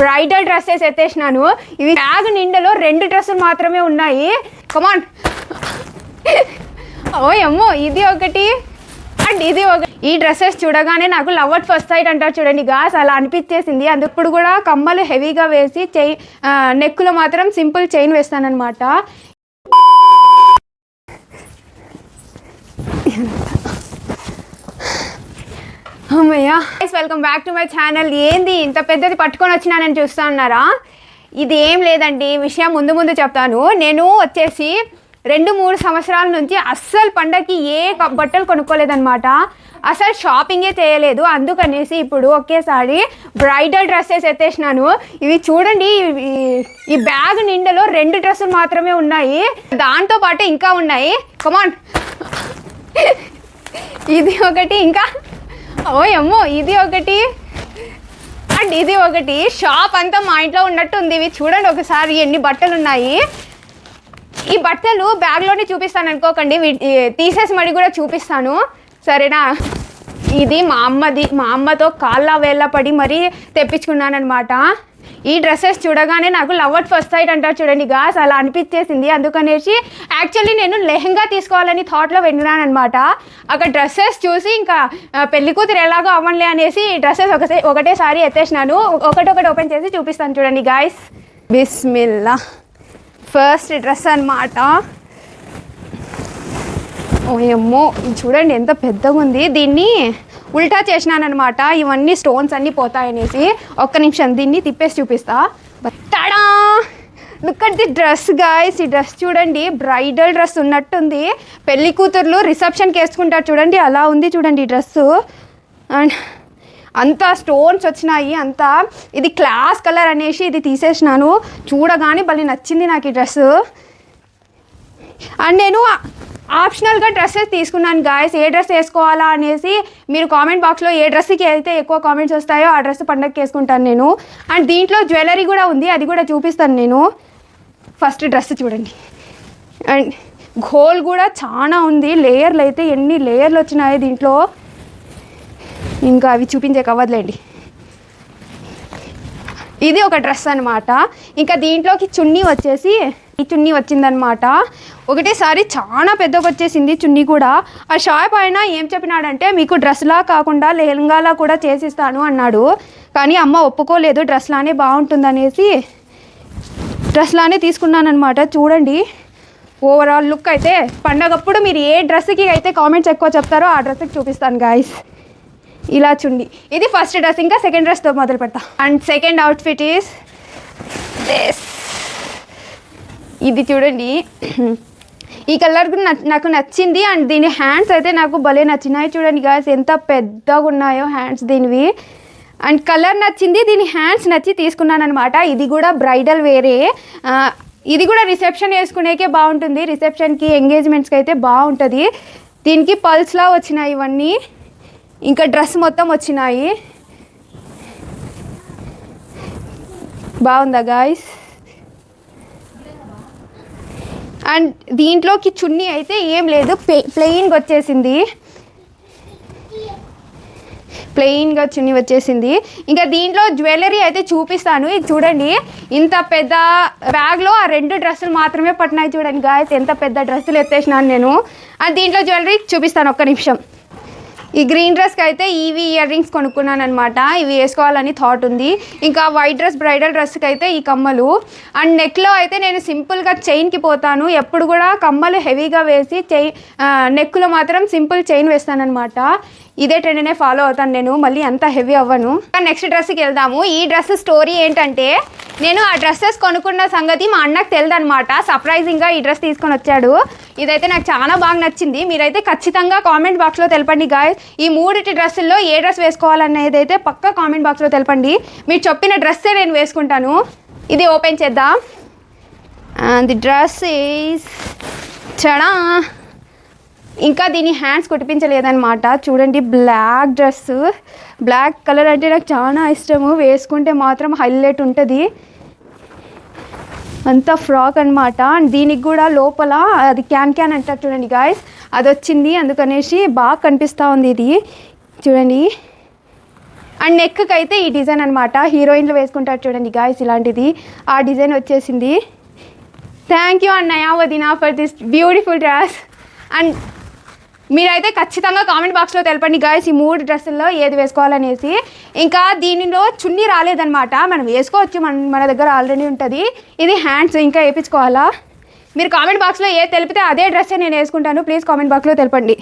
Bridal dresses ఎత్తేసినాను. ఇవి bag నిండలో రెండు డ్రెస్సులు మాత్రమే ఉన్నాయి. కమాన్ ఓ ఏమో ఇది ఒకటి. అండ్ ఇది ఒక ఈ డ్రెస్సెస్ చూడగానే నాకు లవ్ అట్ ఫస్ట్ సైట్ అంటారు చూడండి గాస్ అలా అనిపించేసింది. అందుప్పుడు కూడా కమ్మలు హెవీగా వేసి చై నెక్కులో మాత్రం సింపుల్ చైన్ వేస్తానన్నమాట. అమ్మయ్యా. Welcome back to my channel ఏంది ఇంత పెద్దది పట్టుకొని వచ్చినానని చూస్తా అన్నారా ఇది ఏం లేదండి విషయం ముందు ముందు చెప్తాను. నేను వచ్చేసి రెండు మూడు సంవత్సరాల నుంచి అస్సలు పండగకి ఏ బట్టలు కొనుక్కోలేదన్నమాట. అసలు షాపింగే చేయలేదు. అందుకనేసి ఇప్పుడు ఒకేసారి బ్రైడల్ డ్రెస్సెస్ ఎత్తేసినాను. ఇవి చూడండి ఈ బ్యాగ్ నిండలో రెండు డ్రెస్సులు మాత్రమే ఉన్నాయి. దాంతో పాటు ఇంకా ఉన్నాయి. కమాన్ ఇది ఒకటి ఇంకా ఓ ఇది ఒకటి. అండ్ ఇది ఒకటి. షాప్ అంతా మా ఇంట్లో ఉన్నట్టు ఉంది ఇవి. చూడండి ఒకసారి ఎన్ని బట్టలు ఉన్నాయి ఈ బట్టలు బ్యాగ్లోనే చూపిస్తాను అనుకోకండి. తీసేసి మడి కూడా చూపిస్తాను. సరేనా? ఇది మా అమ్మది మా అమ్మతో కాళ్ళ వేళ్ళ పడి మరీ తెప్పించుకున్నాను అనమాట ఈ డ్రెస్సెస్ చూడగానే నాకు లవ్ అట్ ఫస్ట్ సైట్ అంటారు చూడండి గాస్ అలా అనిపించేసింది. అందుకనేసి యాక్చువల్లీ నేను లెహంగా తీసుకోవాలని థాట్లో వెళ్ళినాను అనమాట అక్కడ డ్రెస్సెస్ చూసి ఇంకా పెళ్ళి కూతురు ఎలాగో అవ్వనులే అనేసి ఈ డ్రెస్సెస్ ఒకసే ఒకటేసారి ఎత్తేసినాను. ఒకటొకటి ఓపెన్ చేసి చూపిస్తాను చూడండి గాయస్. బిస్మిల్లా. ఫస్ట్ డ్రెస్ అనమాట ఓయమ్మో చూడండి ఎంత పెద్దగా ఉంది దీన్ని ఉల్టా చేసినానమాట ఇవన్నీ స్టోన్స్ అన్నీ పోతాయనేసి ఒక్క నిమిషం దీన్ని తిప్పేసి చూపిస్తా. Tada! Look at the dress guys ఈ డ్రెస్ చూడండి బ్రైడల్ డ్రెస్ ఉన్నట్టుంది. పెళ్ళి కూతుర్లు రిసెప్షన్కి వేసుకుంటారు చూడండి అలా ఉంది చూడండి ఈ డ్రెస్సు అండ్ అంతా స్టోన్స్ వచ్చినాయి అంతా. ఇది క్లాస్ కలర్ అనేసి ఇది తీసేసినాను. చూడగానే భలే నచ్చింది నాకు ఈ డ్రెస్సు అండ్ నేను ఆప్షనల్గా డ్రెస్సెస్ తీసుకున్నాను గాయస్ ఏ డ్రెస్ వేసుకోవాలా అనేసి మీరు కామెంట్ బాక్స్లో ఏ డ్రెస్కి అయితే ఎక్కువ కామెంట్స్ వస్తాయో ఆ డ్రెస్ పండగకి వేసుకుంటాను నేను. అండ్ దీంట్లో జ్యువెలరీ కూడా ఉంది అది కూడా చూపిస్తాను నేను. ఫస్ట్ డ్రెస్ చూడండి. అండ్ గోల్ కూడా చాలా ఉంది లేయర్లు అయితే ఎన్ని లేయర్లు వచ్చినాయి దీంట్లో. ఇంకా అవి చూపించే కవ్వదులేండి ఇది ఒక డ్రెస్ అనమాట ఇంకా దీంట్లోకి చున్నీ వచ్చేసి ఈ చున్నీ వచ్చిందనమాట ఒకటేసారి చాలా పెద్దగా వచ్చేసింది చున్నీ కూడా. ఆ షాప్ ఆయన ఏం చెప్పినాడంటే మీకు డ్రెస్లా కాకుండా లెహంగాలా కూడా చేసిస్తాను అన్నాడు. కానీ అమ్మ ఒప్పుకోలేదు డ్రెస్లానే బాగుంటుందనేసి డ్రెస్లానే తీసుకున్నానమాట చూడండి. ఓవరాల్ లుక్ అయితే పండగప్పుడు మీరు ఏ డ్రెస్కి అయితే కామెంట్స్ ఎక్కువ చెప్తారో ఆ డ్రెస్కి చూపిస్తాను గాయస్ ఇలా చుండి ఇది ఫస్ట్ డ్రెస్ ఇంకా సెకండ్ డ్రెస్తో మొదలు పెడతా. And second outfit is this ఇది చూడండి. ఈ కలర్ కూడా నాకు నచ్చింది. అండ్ దీని హ్యాండ్స్ అయితే నాకు భలే నచ్చినాయి చూడండి గాయస్ ఎంత పెద్దగా ఉన్నాయో హ్యాండ్స్ దీనివి. అండ్ కలర్ నచ్చింది దీని హ్యాండ్స్ నచ్చి తీసుకున్నాను అనమాట ఇది కూడా బ్రైడల్ వేరే. ఇది కూడా రిసెప్షన్ వేసుకునేకే బాగుంటుంది. రిసెప్షన్కి ఎంగేజ్మెంట్స్కి అయితే బాగుంటుంది. దీనికి పల్స్లా వచ్చినాయి ఇవన్నీ. ఇంకా డ్రెస్ మొత్తం వచ్చినాయి. బాగుందా గాయస్ అండ్ దీంట్లోకి చున్నీ అయితే ఏం లేదు. ప్లెయిన్గా వచ్చేసింది. ప్లెయిన్గా చున్నీ వచ్చేసింది. ఇంకా దీంట్లో జ్యువెలరీ అయితే చూపిస్తాను. ఇది చూడండి. ఇంత పెద్ద బ్యాగ్లో ఆ రెండు డ్రెస్సులు మాత్రమే పట్టినాయి చూడండి గాయస్ ఎంత పెద్ద డ్రెస్సులు ఎత్తేసినాను నేను. అండ్ దీంట్లో జ్యువెలరీ చూపిస్తాను ఒక్క నిమిషం. ఈ గ్రీన్ డ్రెస్కి అయితే ఇవి ఇయర్ రింగ్స్ కొనుక్కున్నాను అనమాట ఇవి వేసుకోవాలని థాట్ ఉంది. ఇంకా వైట్ డ్రెస్ బ్రైడల్ డ్రెస్కి అయితే ఈ కమ్మలు. అండ్ నెక్లో అయితే నేను సింపుల్గా చైన్కి పోతాను. ఎప్పుడు కూడా కమ్మలు హెవీగా వేసి చైన్ నెక్లో మాత్రం సింపుల్ చైన్ వేస్తానమాట ఇదే ట్రెండ్నే ఫాలో అవుతాను నేను. మళ్ళీ అంత హెవీ అవ్వను. నెక్స్ట్ డ్రెస్కి వెళ్దాము. ఈ డ్రెస్ స్టోరీ ఏంటంటే నేను ఆ డ్రెస్సెస్ కొనుక్కున్న సంగతి మా అన్నకు తెలియదనమాట సర్ప్రైజింగ్గా ఈ డ్రెస్ తీసుకొని వచ్చాడు. ఇదైతే నాకు చాలా బాగా నచ్చింది. మీరైతే ఖచ్చితంగా కామెంట్ బాక్స్లో తెలపండి గాయస్ ఈ మూడిటి డ్రెస్సుల్లో ఏ డ్రెస్ వేసుకోవాలనేది అయితే పక్క కామెంట్ బాక్స్లో తెలపండి. మీరు చెప్పిన డ్రెస్సే నేను వేసుకుంటాను. ఇది ఓపెన్ చేద్దాం. ది డ్రెస్ ఈస్ చడా. ఇంకా దీని హ్యాండ్స్ కుట్టిపించలేదన్నమాట చూడండి బ్లాక్ డ్రెస్. బ్లాక్ కలర్ అంటే నాకు చాలా ఇష్టము. వేసుకుంటే మాత్రం హైలైట్ ఉంటుంది. అంతా ఫ్రాక్ అనమాట దీనికి కూడా లోపల అది క్యాన్ క్యాన్ అంటారు చూడండి గాయస్ అది వచ్చింది అందుకనేసి బాగా కనిపిస్తూ ఉంది ఇది. చూడండి. అండ్ నెక్కి అయితే ఈ డిజైన్ అనమాట హీరోయిన్లు వేసుకుంటారు చూడండి గాయస్ ఇలాంటిది. ఆ డిజైన్ వచ్చేసింది. థ్యాంక్ యూ అన్నయ్య వదినా for this beautiful dress and మీరైతే ఖచ్చితంగా కామెంట్ బాక్స్లో తెలపండి గాయస్ ఈ మూడు డ్రెస్సుల్లో ఏది వేసుకోవాలనేసి. ఇంకా దీనిలో చున్నీ రాలేదనమాట మనం వేసుకోవచ్చు మన మన దగ్గర ఆల్రెడీ ఉంటుంది. ఇది హ్యాండ్స్ ఇంకా వేయించుకోవాలా మీరు కామెంట్ బాక్స్లో ఏది తెలిపితే అదే డ్రెస్సే నేను వేసుకుంటాను. ప్లీజ్ కామెంట్ బాక్స్లో తెలపండి.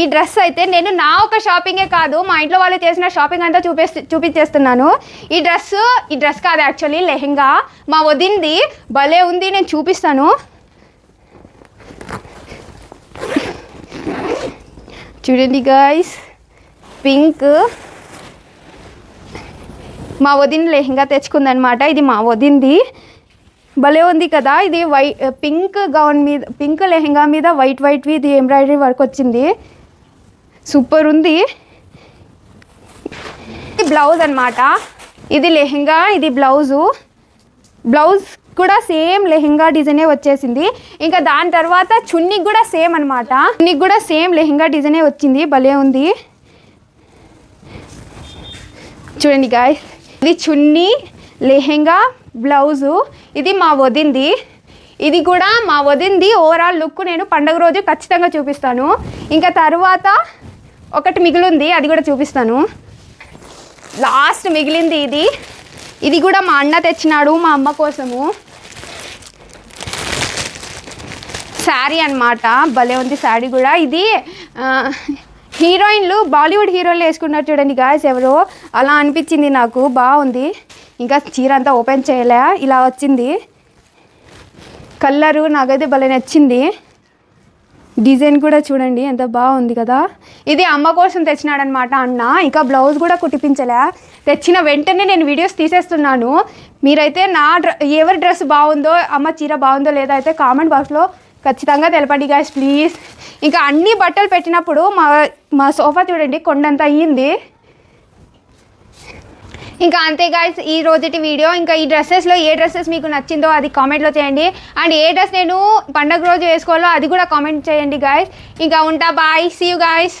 ఈ డ్రెస్ అయితే నేను నా ఒక షాపింగే కాదు మా ఇంట్లో వాళ్ళు చేసిన షాపింగ్ అంతా చూపిస్తే చూపించేస్తున్నాను. ఈ డ్రెస్ ఈ డ్రెస్ కాదు యాక్చువల్లీ లెహెంగా. మా వదింది భలే ఉంది నేను చూపిస్తాను. చూడండి గాయస్ పింక్ మా వదిన లెహెంగా తెచ్చుకుందనమాట ఇది మా వదింది భలే ఉంది కదా. ఇది వై పింక్ గౌన్ మీద పింక్ లెహంగా మీద వైట్ వైట్ ఇది ఎంబ్రాయిడరీ వర్క్ వచ్చింది. సూపర్ ఉంది. ఇది బ్లౌజ్ అనమాట ఇది లెహంగా ఇది బ్లౌజు. బ్లౌజ్ కూడా సేమ్ లెహంగా డిజైనే వచ్చేసింది. ఇంకా దాని తర్వాత చున్నీకి కూడా సేమ్ అనమాట చున్నీకి కూడా సేమ్ లెహంగా డిజైనే వచ్చింది. భలే ఉంది. చూడండి గాయస్ ఇది చున్నీ లెహంగా బ్లౌజు. ఇది మా వదింది. ఇది కూడా మా వదింది ఓవరాల్ లుక్ నేను పండగ రోజు ఖచ్చితంగా చూపిస్తాను. ఇంకా తర్వాత ఒకటి మిగిలింది అది కూడా చూపిస్తాను. లాస్ట్ మిగిలింది ఇది. ఇది కూడా మా అన్న తెచ్చినాడు మా అమ్మ కోసము. శారీ అన్నమాట. భలే ఉంది శారీ కూడా. ఇది హీరోయిన్లు బాలీవుడ్ హీరోయిన్లు వేసుకున్నారు చూడండి గాయస్ ఎవరో. అలా అనిపించింది నాకు. బాగుంది. ఇంకా చీర అంతా ఓపెన్ చేయలే. ఇలా వచ్చింది. కలరు నాకైతే భలే నచ్చింది. డిజైన్ కూడా చూడండి ఎంత బాగుంది కదా. ఇది అమ్మ కోసం తెచ్చినాడనమాట అన్న. ఇంకా బ్లౌజ్ కూడా కుట్టిపించలే. తెచ్చిన వెంటనే నేను వీడియోస్ తీసేస్తున్నాను. మీరైతే నా డ్ర ఎవరి డ్రెస్ బాగుందో అమ్మ చీర బాగుందో లేదో అయితే కామెంట్ బాక్స్లో ఖచ్చితంగా తెలపండి గాయస్ ప్లీజ్ ఇంకా అన్ని బట్టలు పెట్టినప్పుడు మా మా సోఫా చూడండి కొండంత అయ్యింది. ఇంకా అంతే గాయస్ ఈ రోజుటి వీడియో ఇంకా ఈ డ్రెస్సెస్లో ఏ డ్రెస్సెస్ మీకు నచ్చిందో అది కామెంట్లో చేయండి. అండ్ ఏ డ్రెస్ నేను పండగ రోజు వేసుకోవాలో అది కూడా కామెంట్ చేయండి గాయస్ ఇంకా ఉంటా బాయ్ సీ యూ గాయస్